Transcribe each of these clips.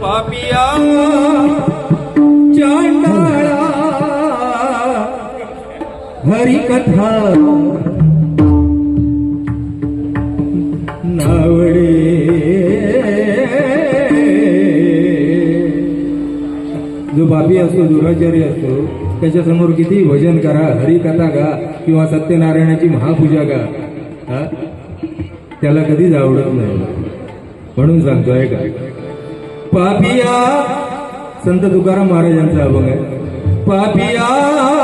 Papua ਜਾਣ हरिकथा नावडे. जो बापी असतो दुराचारी असतो त्याच्यासमोर किती भजन करा हरिकथा गा किंवा सत्यनारायणाची महापूजा गा. हा? त्याला कधीच आवडत नाही. म्हणून सांगतोय का पापिया संत तुकाराम महाराजांचा अभंग आहे. पापिया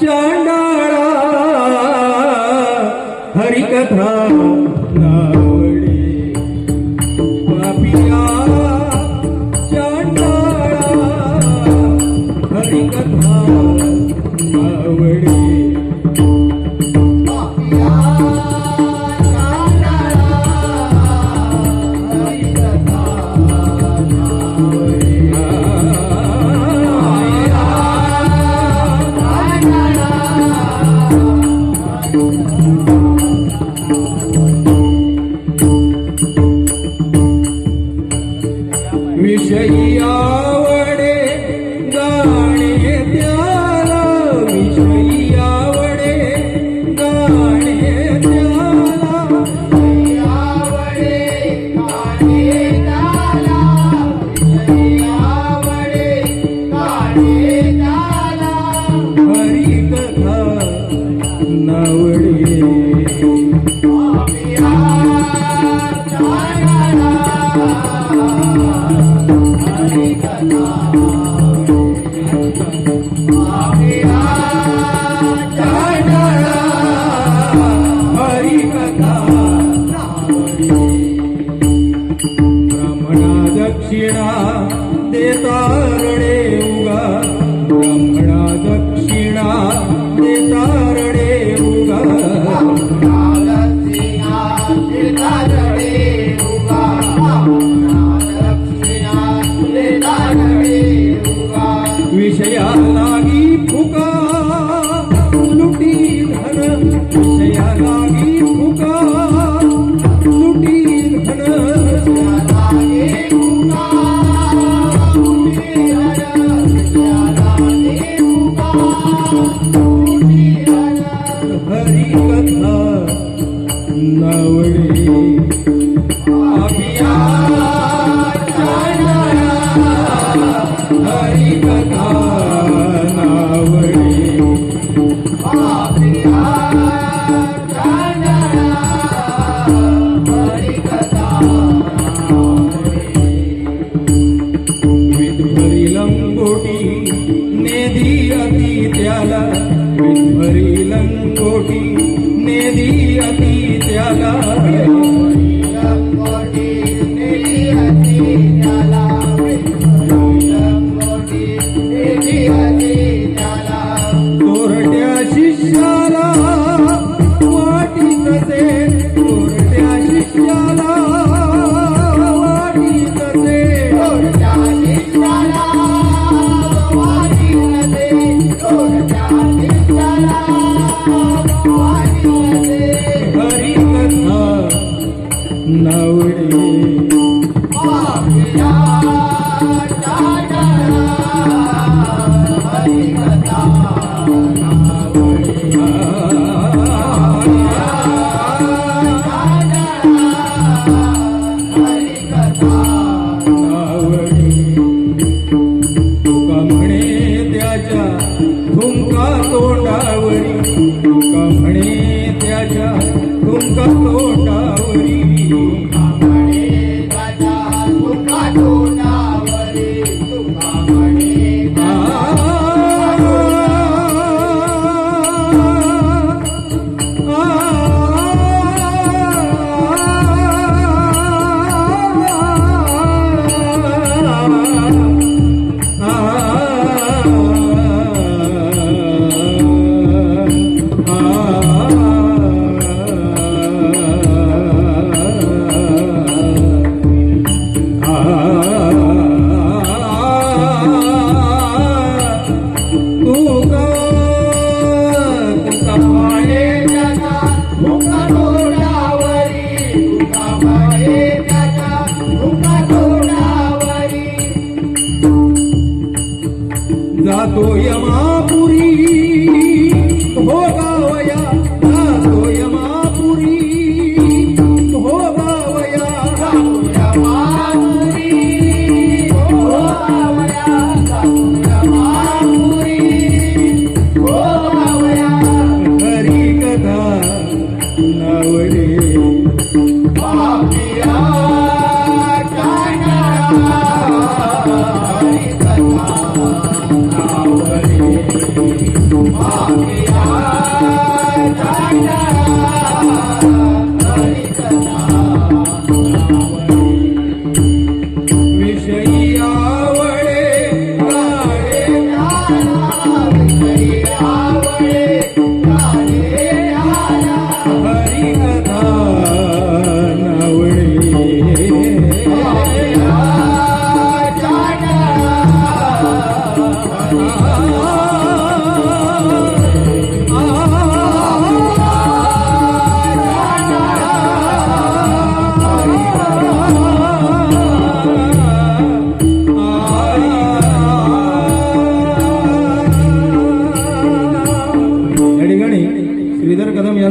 चांडाळा हरिकथा. नावडे. কোটি तुका Goyama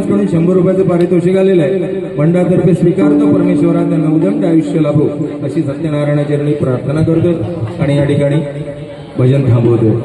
श्रीधर शंभर रुपयाचं पारितोषिक आलेलं आहे. मंडळातर्फे स्वीकारतो परमेश्वरा त्यांना उदंड आयुष्य लाभो अशी सत्यनारायणाचरणी प्रार्थना करतो आणि या ठिकाणी भजन थांबवतो